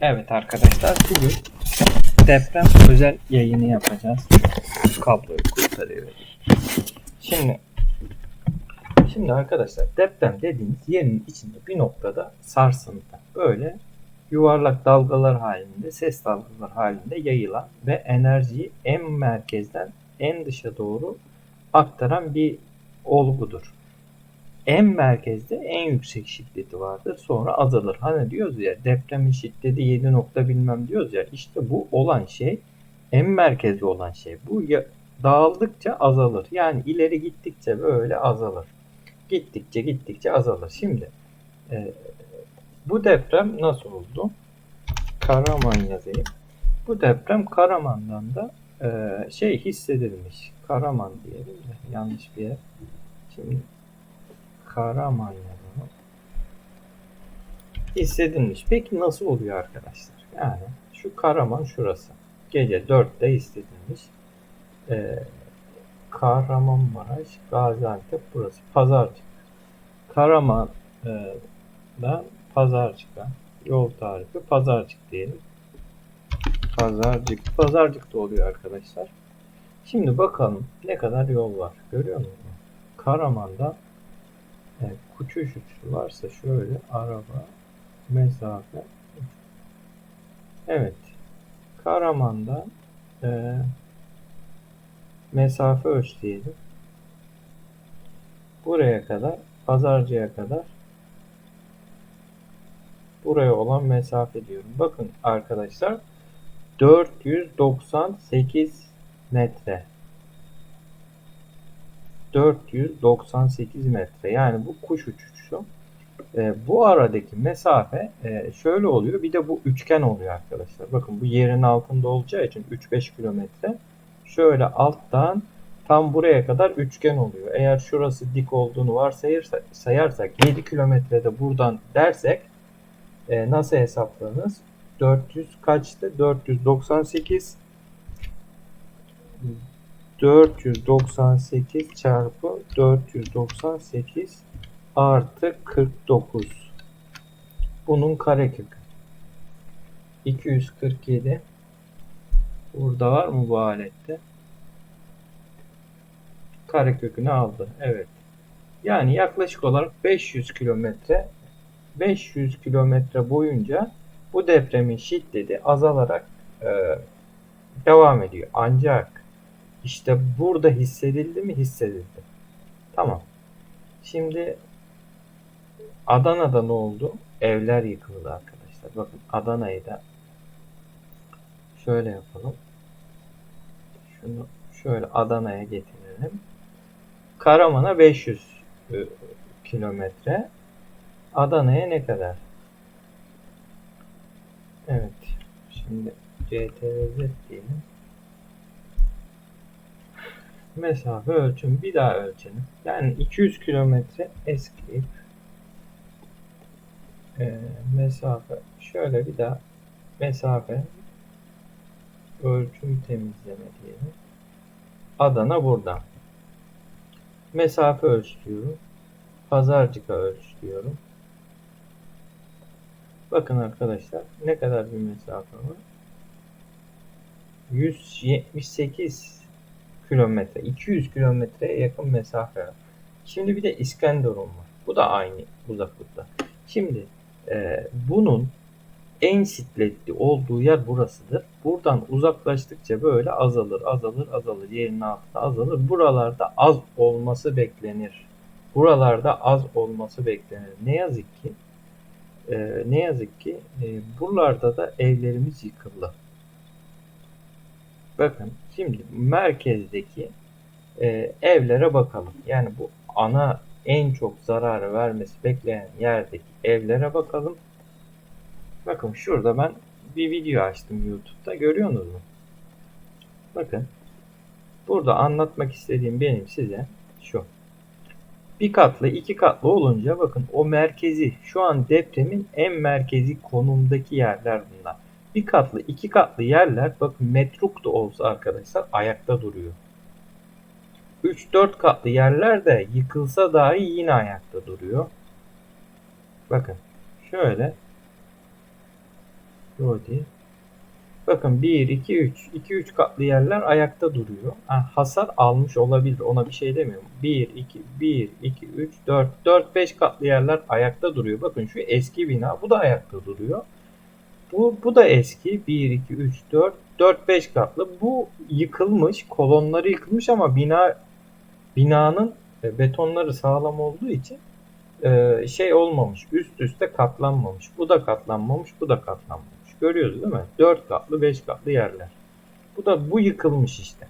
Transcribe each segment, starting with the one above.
Evet arkadaşlar bugün deprem özel yayını yapacağız. Kabloyu kurtarıyorum. Şimdi Şimdi arkadaşlar deprem dediğimiz yerin içinde bir noktada sarsıntı. Böyle yuvarlak dalgalar halinde, ses dalgalar halinde yayılan ve enerjiyi en merkezden en dışa doğru aktaran bir olgudur. En merkezde en yüksek şiddeti vardır. Sonra azalır. Hani diyoruz ya depremin şiddeti 7 nokta bilmem diyoruz ya. işte bu olan şey en merkezde olan şey. Bu ya, dağıldıkça azalır. Yani ileri gittikçe böyle azalır. Gittikçe gittikçe azalır. Şimdi e, bu deprem nasıl oldu? Karaman yazayım. Bu deprem Karaman'dan da e, şey hissedilmiş. Karaman diyelim de yanlış bir yer. Şimdi Karaman yazalım. Hissedilmiş. Peki nasıl oluyor arkadaşlar? Yani şu Karaman şurası. Gece 4'te hissedilmiş. Ee, Kahramanmaraş, Gaziantep burası. Pazarcık. Karaman'dan Pazarcık'a yol tarifi Pazarcık diyelim. Pazarcık. Pazarcık da oluyor arkadaşlar. Şimdi bakalım ne kadar yol var. Görüyor musunuz? Karaman'dan Evet, uçuş varsa şöyle araba mesafe Evet. Karaman'da e, mesafe ölçleyelim. Buraya kadar pazarcıya kadar buraya olan mesafe diyorum. Bakın arkadaşlar 498 metre. 498 metre. Yani bu kuş uçuşu. E, bu aradaki mesafe e, şöyle oluyor. Bir de bu üçgen oluyor arkadaşlar. Bakın bu yerin altında olacağı için 3-5 kilometre. Şöyle alttan tam buraya kadar üçgen oluyor. Eğer şurası dik olduğunu varsayırsak sayarsak 7 kilometrede buradan dersek e, nasıl hesaplanır? 400 kaçtı? 498 498 çarpı 498 artı 49. Bunun karekökü. 247. Burada var mı bu alette? Karekökünü aldı. Evet. Yani yaklaşık olarak 500 kilometre 500 kilometre boyunca bu depremin şiddeti azalarak e, devam ediyor. Ancak işte burada hissedildi mi? Hissedildi. Tamam. Şimdi Adana'da ne oldu? Evler yıkıldı arkadaşlar. Bakın Adana'yı da şöyle yapalım. Şunu şöyle Adana'ya getirelim. Karaman'a 500 e, kilometre. Adana'ya ne kadar? Evet. Şimdi CTRZ diyelim. Mesafe ölçüm. Bir daha ölçelim. Yani 200 kilometre escape. Ee, mesafe. Şöyle bir daha mesafe ölçüm temizleme diyelim. Adana burada. Mesafe ölç diyorum. Pazarcık'a ölç diyorum. Bakın arkadaşlar ne kadar bir mesafe var. 178 kilometre, 200 kilometreye yakın mesafe var. Şimdi bir de İskenderun var. Bu da aynı uzaklıkta. Şimdi e, bunun en şiddetli olduğu yer burasıdır. Buradan uzaklaştıkça böyle azalır, azalır, azalır. Yerin altında azalır. Buralarda az olması beklenir. Buralarda az olması beklenir. Ne yazık ki e, ne yazık ki e, buralarda da evlerimiz yıkıldı. Bakın şimdi merkezdeki e, evlere bakalım. Yani bu ana en çok zararı vermesi beklenen yerdeki evlere bakalım. Bakın şurada ben bir video açtım YouTube'da. Görüyorsunuz mu? Bakın. Burada anlatmak istediğim benim size şu. Bir katlı, iki katlı olunca bakın o merkezi, şu an depremin en merkezi konumdaki yerler bunlar. Bir katlı, iki katlı yerler bakın metruk da olsa arkadaşlar ayakta duruyor. 3-4 katlı yerler de yıkılsa dahi yine ayakta duruyor. Bakın şöyle değil. Bakın 1, 2, 3. 2, 3 katlı yerler ayakta duruyor. Ha, hasar almış olabilir. Ona bir şey demiyorum. 1, 2, 1, 2, 3, 4, 4, 5 katlı yerler ayakta duruyor. Bakın şu eski bina. Bu da ayakta duruyor. Bu, bu da eski. 1, 2, 3, 4, 4, 5 katlı. Bu yıkılmış. Kolonları yıkılmış ama bina binanın e, betonları sağlam olduğu için e, şey olmamış. Üst üste katlanmamış. Bu da katlanmamış. Bu da katlanmamış. Görüyoruz değil mi? 4 katlı 5 katlı yerler. Bu da bu yıkılmış işte.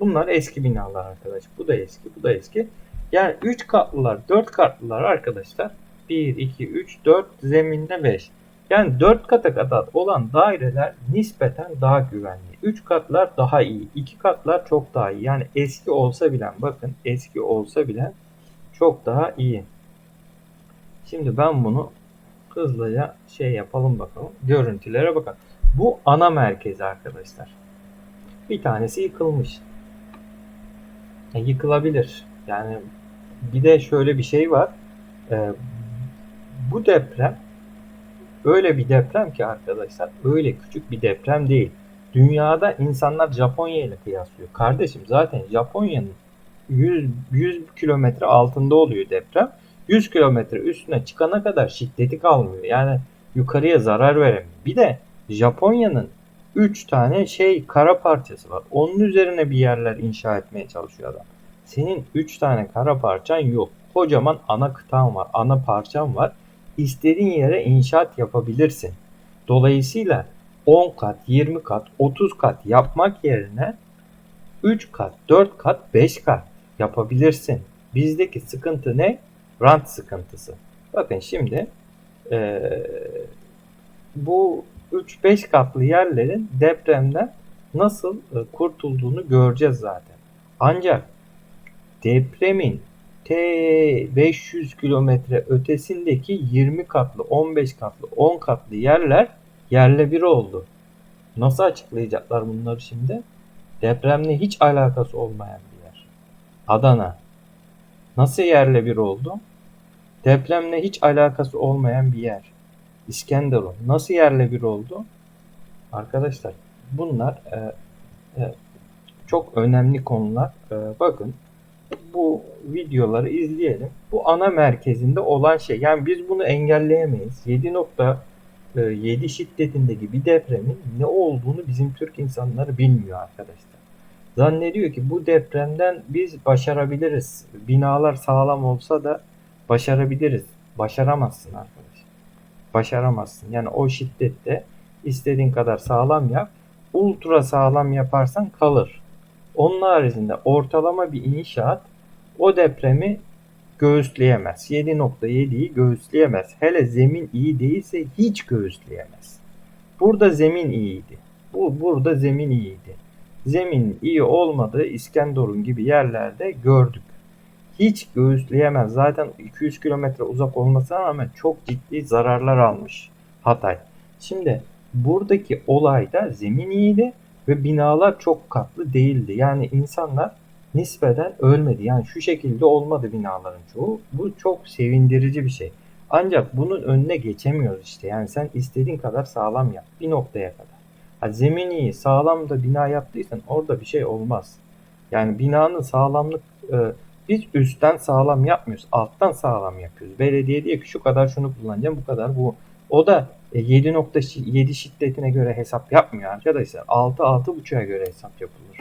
Bunlar eski binalar arkadaş. Bu da eski, bu da eski. Yani 3 katlılar, 4 katlılar arkadaşlar. 1, 2, 3, 4, zeminde 5. Yani 4 kata kadar olan daireler nispeten daha güvenli. 3 katlar daha iyi. 2 katlar çok daha iyi. Yani eski olsa bile bakın eski olsa bile çok daha iyi. Şimdi ben bunu hızlıca şey yapalım bakalım. Görüntülere bakalım. Bu ana merkezi arkadaşlar. Bir tanesi yıkılmış. E, yıkılabilir. Yani bir de şöyle bir şey var. E, bu deprem öyle bir deprem ki arkadaşlar öyle küçük bir deprem değil. Dünyada insanlar Japonya ile kıyaslıyor. Kardeşim zaten Japonya'nın 100, 100 kilometre altında oluyor deprem. 100 kilometre üstüne çıkana kadar şiddeti kalmıyor. Yani yukarıya zarar veremiyor. Bir de Japonya'nın 3 tane şey kara parçası var. Onun üzerine bir yerler inşa etmeye çalışıyor adam. Senin 3 tane kara parçan yok. Kocaman ana kıtan var. Ana parçan var. İstediğin yere inşaat yapabilirsin. Dolayısıyla 10 kat, 20 kat, 30 kat yapmak yerine 3 kat, 4 kat, 5 kat yapabilirsin. Bizdeki sıkıntı ne? Rant sıkıntısı. Bakın şimdi ee, bu 3-5 katlı yerlerin depremden nasıl e, kurtulduğunu göreceğiz zaten. Ancak depremin T 500 kilometre ötesindeki 20 katlı, 15 katlı, 10 katlı yerler yerle bir oldu. Nasıl açıklayacaklar bunları şimdi? Depremle hiç alakası olmayan bir yer. Adana. Nasıl yerle bir oldu? Depremle hiç alakası olmayan bir yer. İskenderun. Nasıl yerle bir oldu? Arkadaşlar bunlar e, e, çok önemli konular. E, bakın bu videoları izleyelim. Bu ana merkezinde olan şey. Yani biz bunu engelleyemeyiz. 7.7 şiddetindeki bir depremin ne olduğunu bizim Türk insanları bilmiyor arkadaşlar. Zannediyor ki bu depremden biz başarabiliriz. Binalar sağlam olsa da başarabiliriz. Başaramazsın arkadaş. Başaramazsın. Yani o şiddette istediğin kadar sağlam yap. Ultra sağlam yaparsan kalır. Onun haricinde ortalama bir inşaat o depremi göğüsleyemez. 7.7'yi göğüsleyemez. Hele zemin iyi değilse hiç göğüsleyemez. Burada zemin iyiydi. Bu burada zemin iyiydi. Zemin iyi olmadığı İskenderun gibi yerlerde gördük. Hiç göğüsleyemez. Zaten 200 kilometre uzak olmasına rağmen çok ciddi zararlar almış Hatay. Şimdi buradaki olayda zemin iyiydi ve binalar çok katlı değildi. Yani insanlar nispeten ölmedi. Yani şu şekilde olmadı binaların çoğu. Bu çok sevindirici bir şey. Ancak bunun önüne geçemiyoruz işte. Yani sen istediğin kadar sağlam yap. Bir noktaya kadar. Ha, zemin iyi, sağlam da bina yaptıysan orada bir şey olmaz. Yani binanın sağlamlık e, biz üstten sağlam yapmıyoruz. Alttan sağlam yapıyoruz. Belediye diyor ki şu kadar şunu kullanacağım bu kadar bu. O da 7.7 e, şiddetine göre hesap yapmıyor arkadaşlar. 6 6.5'a göre hesap yapılır.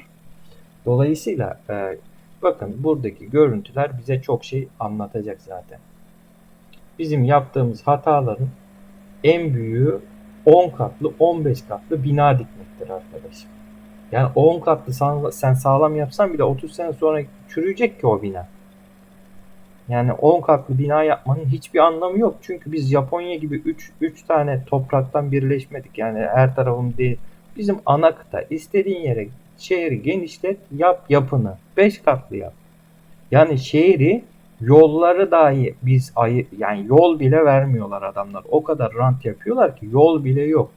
Dolayısıyla e, bakın buradaki görüntüler bize çok şey anlatacak zaten. Bizim yaptığımız hataların en büyüğü 10 katlı 15 katlı bina dikmektir arkadaşım. Yani 10 katlı sen sağlam yapsan bile 30 sene sonra çürüyecek ki o bina. Yani 10 katlı bina yapmanın hiçbir anlamı yok. Çünkü biz Japonya gibi 3 3 tane topraktan birleşmedik. Yani her tarafım değil. Bizim ana kıta istediğin yere şehri genişlet, yap yapını. 5 katlı yap. Yani şehri yolları dahi biz ayı yani yol bile vermiyorlar adamlar. O kadar rant yapıyorlar ki yol bile yok.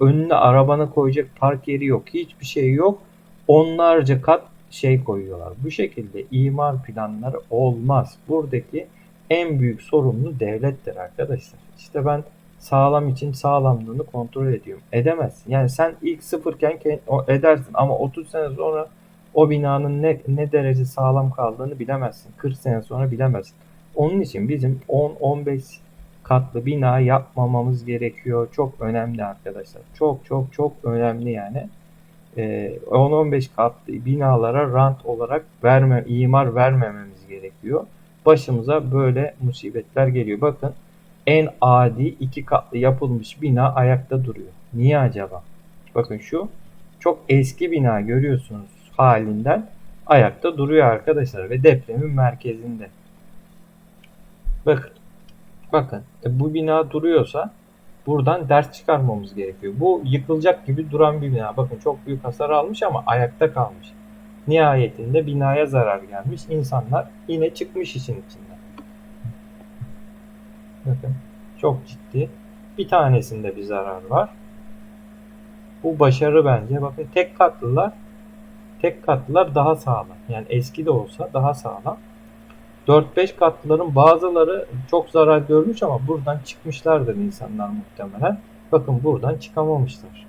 Önüne arabanı koyacak park yeri yok. Hiçbir şey yok. Onlarca kat şey koyuyorlar. Bu şekilde imar planları olmaz. Buradaki en büyük sorumlu devlettir arkadaşlar. İşte ben sağlam için sağlamlığını kontrol ediyorum. Edemezsin. Yani sen ilk sıfırken o edersin ama 30 sene sonra o binanın ne, ne derece sağlam kaldığını bilemezsin. 40 sene sonra bilemezsin. Onun için bizim 10-15 katlı bina yapmamamız gerekiyor. Çok önemli arkadaşlar. Çok çok çok önemli yani. Ee, 10-15 katlı binalara rant olarak verme, imar vermememiz gerekiyor. Başımıza böyle musibetler geliyor. Bakın en adi iki katlı yapılmış bina ayakta duruyor. Niye acaba? Bakın şu çok eski bina görüyorsunuz halinden ayakta duruyor arkadaşlar ve depremin merkezinde. Bakın. Bakın e, bu bina duruyorsa buradan ders çıkarmamız gerekiyor. Bu yıkılacak gibi duran bir bina. Bakın çok büyük hasar almış ama ayakta kalmış. Nihayetinde binaya zarar gelmiş. İnsanlar yine çıkmış işin içinden. Bakın çok ciddi. Bir tanesinde bir zarar var. Bu başarı bence. Bakın tek katlılar tek katlılar daha sağlam. Yani eski de olsa daha sağlam. 4-5 katlıların bazıları çok zarar görmüş ama buradan çıkmışlardır insanlar muhtemelen. Bakın buradan çıkamamışlar.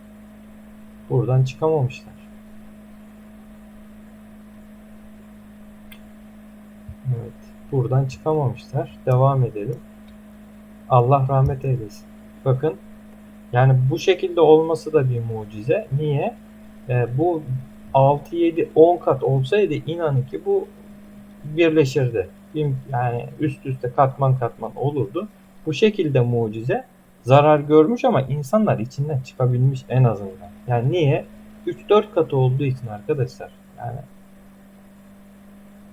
Buradan çıkamamışlar. Evet. Buradan çıkamamışlar. Devam edelim. Allah rahmet eylesin. Bakın yani bu şekilde olması da bir mucize. Niye? Ee, bu 6, 7, 10 kat olsaydı inanın ki bu birleşirdi. Yani üst üste katman katman olurdu. Bu şekilde mucize zarar görmüş ama insanlar içinden çıkabilmiş en azından. Yani niye? 3-4 katı olduğu için arkadaşlar. Yani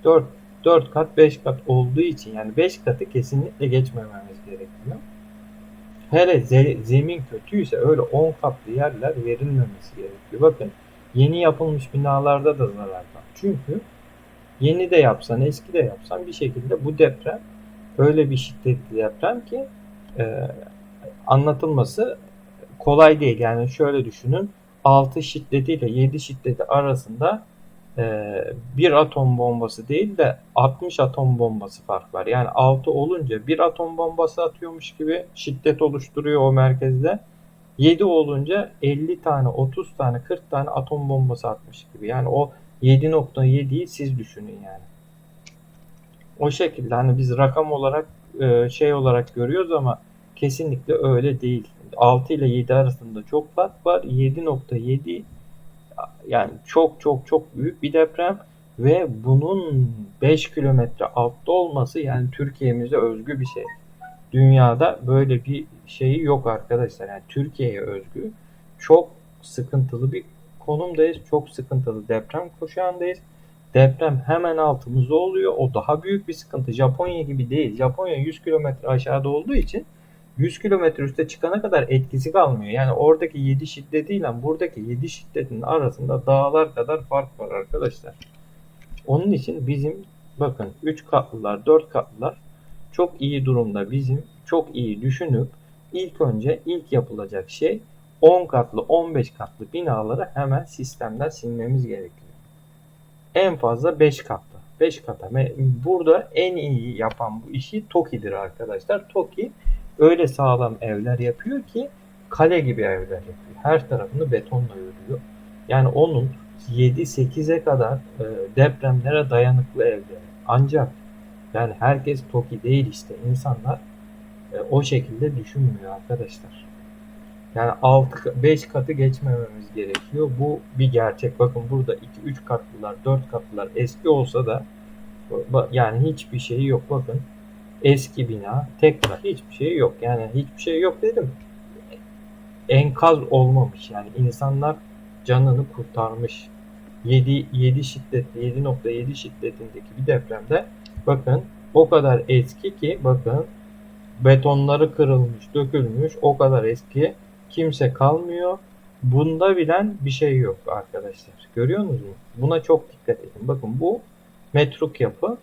4 4 kat 5 kat olduğu için yani 5 katı kesinlikle geçmememiz gerekiyor. Hele ze- zemin kötüyse öyle 10 katlı yerler verilmemesi gerekiyor. Bakın yeni yapılmış binalarda da zarar var. Çünkü yeni de yapsan eski de yapsan bir şekilde bu deprem öyle bir şiddetli deprem ki e, anlatılması kolay değil. Yani şöyle düşünün 6 şiddetiyle 7 şiddeti arasında bir atom bombası değil de 60 atom bombası fark var. Yani 6 olunca bir atom bombası atıyormuş gibi şiddet oluşturuyor o merkezde. 7 olunca 50 tane, 30 tane, 40 tane atom bombası atmış gibi. Yani o 7.7'yi siz düşünün yani. O şekilde hani biz rakam olarak e, şey olarak görüyoruz ama kesinlikle öyle değil. 6 ile 7 arasında çok fark var. 7.7 yani çok çok çok büyük bir deprem ve bunun 5 kilometre altta olması yani Türkiye'mize özgü bir şey. Dünyada böyle bir şeyi yok arkadaşlar. Yani Türkiye'ye özgü çok sıkıntılı bir konumdayız. Çok sıkıntılı deprem kuşağındayız. Deprem hemen altımızda oluyor. O daha büyük bir sıkıntı. Japonya gibi değil. Japonya 100 kilometre aşağıda olduğu için 100 kilometre üste çıkana kadar etkisi kalmıyor. Yani oradaki 7 şiddetiyle buradaki 7 şiddetin arasında dağlar kadar fark var arkadaşlar. Onun için bizim bakın 3 katlılar 4 katlılar çok iyi durumda bizim çok iyi düşünüp ilk önce ilk yapılacak şey 10 katlı 15 katlı binaları hemen sistemden silmemiz gerekiyor. En fazla 5 katlı. 5 kata. Burada en iyi yapan bu işi TOKİ'dir arkadaşlar. TOKİ öyle sağlam evler yapıyor ki kale gibi evler yapıyor. Her tarafını betonla örüyor. Yani onun 7-8'e kadar e, depremlere dayanıklı evler. Ancak yani herkes TOKİ değil işte. İnsanlar e, o şekilde düşünmüyor arkadaşlar. Yani 6 5 katı geçmememiz gerekiyor. Bu bir gerçek. Bakın burada 2 3 katlılar, 4 katlılar eski olsa da yani hiçbir şeyi yok. Bakın eski bina, tekrar hiçbir şey yok. Yani hiçbir şey yok dedim. Enkaz olmamış yani insanlar canını kurtarmış. 7 7 şiddetli 7.7 şiddetindeki bir depremde bakın o kadar eski ki bakın betonları kırılmış, dökülmüş, o kadar eski kimse kalmıyor. Bunda bilen bir şey yok arkadaşlar. Görüyor musunuz? Buna çok dikkat edin. Bakın bu metruk yapı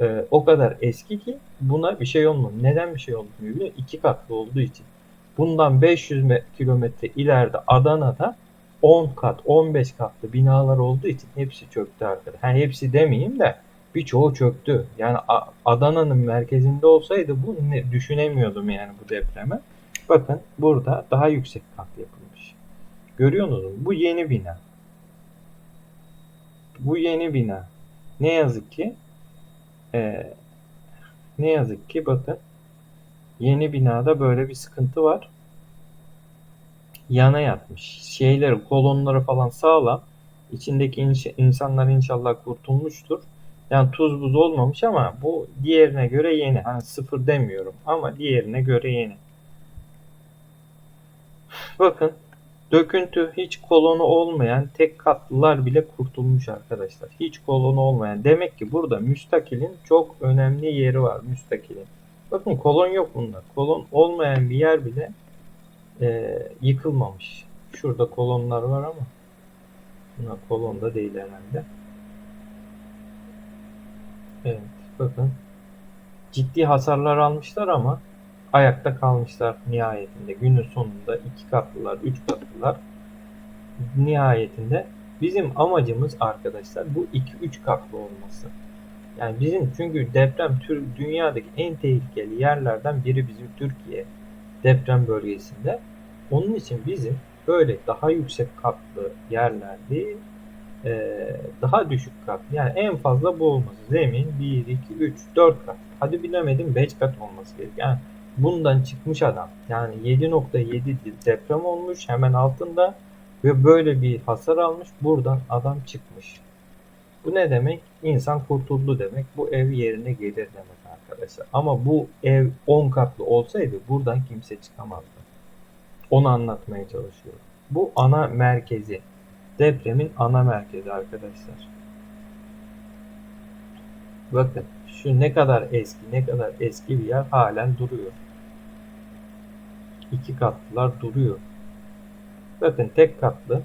e, o kadar eski ki buna bir şey olmuyor. Neden bir şey olmuyor? İki katlı olduğu için. Bundan 500 kilometre ileride Adana'da 10 kat, 15 katlı binalar olduğu için hepsi çöktü arkadaşlar. Yani hepsi demeyeyim de birçoğu çöktü. Yani Adana'nın merkezinde olsaydı bu ne, düşünemiyordum yani bu depremi. Bakın burada daha yüksek kat yapılmış. Görüyorsunuz mu? Bu yeni bina. Bu yeni bina. Ne yazık ki eee, ne yazık ki bakın yeni binada böyle bir sıkıntı var. Yana yatmış. Şeyleri, kolonları falan sağlam. İçindeki inş- insanlar inşallah kurtulmuştur. Yani tuz buz olmamış ama bu diğerine göre yeni. Hani sıfır demiyorum ama diğerine göre yeni. Bakın döküntü hiç kolonu olmayan tek katlılar bile kurtulmuş arkadaşlar. Hiç kolonu olmayan. Demek ki burada müstakilin çok önemli yeri var müstakilin. Bakın kolon yok bunda. Kolon olmayan bir yer bile e, yıkılmamış. Şurada kolonlar var ama bunlar kolon da değil herhalde. Evet bakın ciddi hasarlar almışlar ama ayakta kalmışlar nihayetinde. Günün sonunda iki katlılar, üç katlılar nihayetinde bizim amacımız arkadaşlar bu 2-3 katlı olması. Yani bizim çünkü deprem tür dünyadaki en tehlikeli yerlerden biri bizim Türkiye deprem bölgesinde. Onun için bizim böyle daha yüksek katlı yerler değil, eee, daha düşük katlı. Yani en fazla bu olması. Zemin 1, 2, 3, 4 kat. Hadi bilemedim 5 kat olması gerek. Yani bundan çıkmış adam. Yani 7.7 deprem olmuş hemen altında ve böyle bir hasar almış. Buradan adam çıkmış. Bu ne demek? İnsan kurtuldu demek. Bu ev yerine gelir demek arkadaşlar. Ama bu ev 10 katlı olsaydı buradan kimse çıkamazdı. Onu anlatmaya çalışıyorum. Bu ana merkezi. Depremin ana merkezi arkadaşlar. Bakın şu ne kadar eski ne kadar eski bir yer halen duruyor. İki katlılar duruyor. Bakın tek katlı.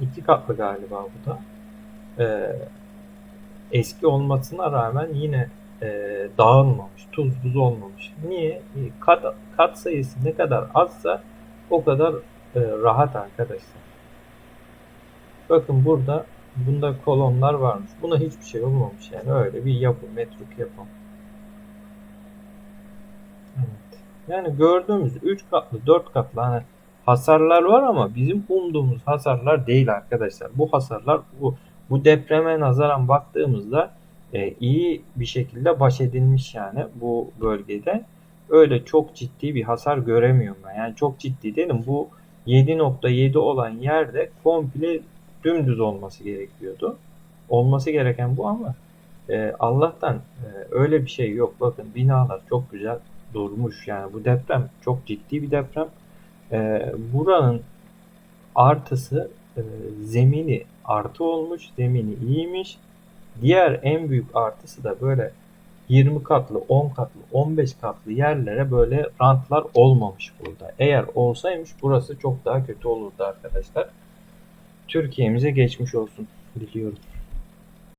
iki katlı galiba bu da. Ee, eski olmasına rağmen yine e, dağılmamış, tuz buz olmamış. Niye? E, Kat, kat sayısı ne kadar azsa o kadar e, rahat arkadaşlar. Bakın burada bunda kolonlar varmış. Buna hiçbir şey olmamış yani öyle bir yapı, metruk yapı. Evet. Yani gördüğümüz 3 katlı, 4 katlı hani hasarlar var ama bizim umduğumuz hasarlar değil arkadaşlar. Bu hasarlar bu bu depreme nazaran baktığımızda e, iyi bir şekilde baş edilmiş yani bu bölgede. Öyle çok ciddi bir hasar göremiyorum ben. Yani çok ciddi değilim. Bu 7.7 olan yerde komple dümdüz olması gerekiyordu. Olması gereken bu ama e, Allah'tan e, öyle bir şey yok. Bakın binalar çok güzel durmuş. Yani bu deprem çok ciddi bir deprem. E, buranın artısı e, zemini artı olmuş. Zemini iyiymiş. Diğer en büyük artısı da böyle 20 katlı, 10 katlı, 15 katlı yerlere böyle rantlar olmamış burada. Eğer olsaymış burası çok daha kötü olurdu arkadaşlar. Türkiye'mize geçmiş olsun diliyorum.